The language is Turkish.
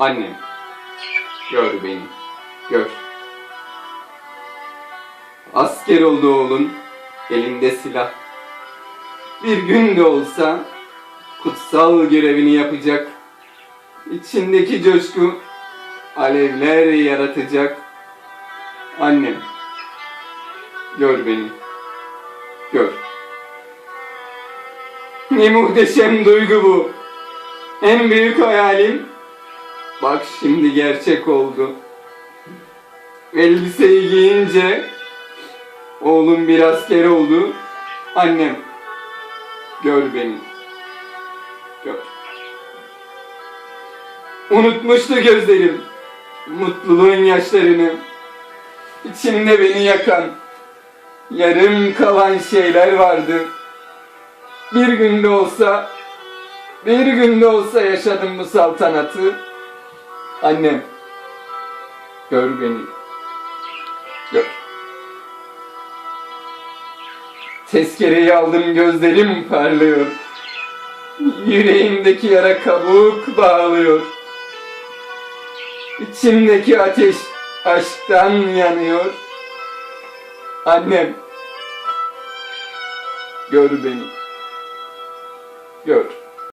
Annem, gör beni, gör. Asker oldu oğlun, elinde silah. Bir gün de olsa kutsal görevini yapacak. İçindeki coşku alevler yaratacak. Annem, gör beni, gör. Ne muhteşem duygu bu. En büyük hayalim bak şimdi gerçek oldu. Elbiseyi giyince oğlum bir asker oldu. Annem gör beni. Gör. Unutmuştu gözlerim mutluluğun yaşlarını. İçimde beni yakan yarım kalan şeyler vardı. Bir günde olsa bir günde olsa yaşadım bu saltanatı. Annem gör beni. Gör. Tezkereyi aldım gözlerim parlıyor. Yüreğimdeki yara kabuk bağlıyor. İçimdeki ateş aşktan yanıyor. Annem gör beni. Gör.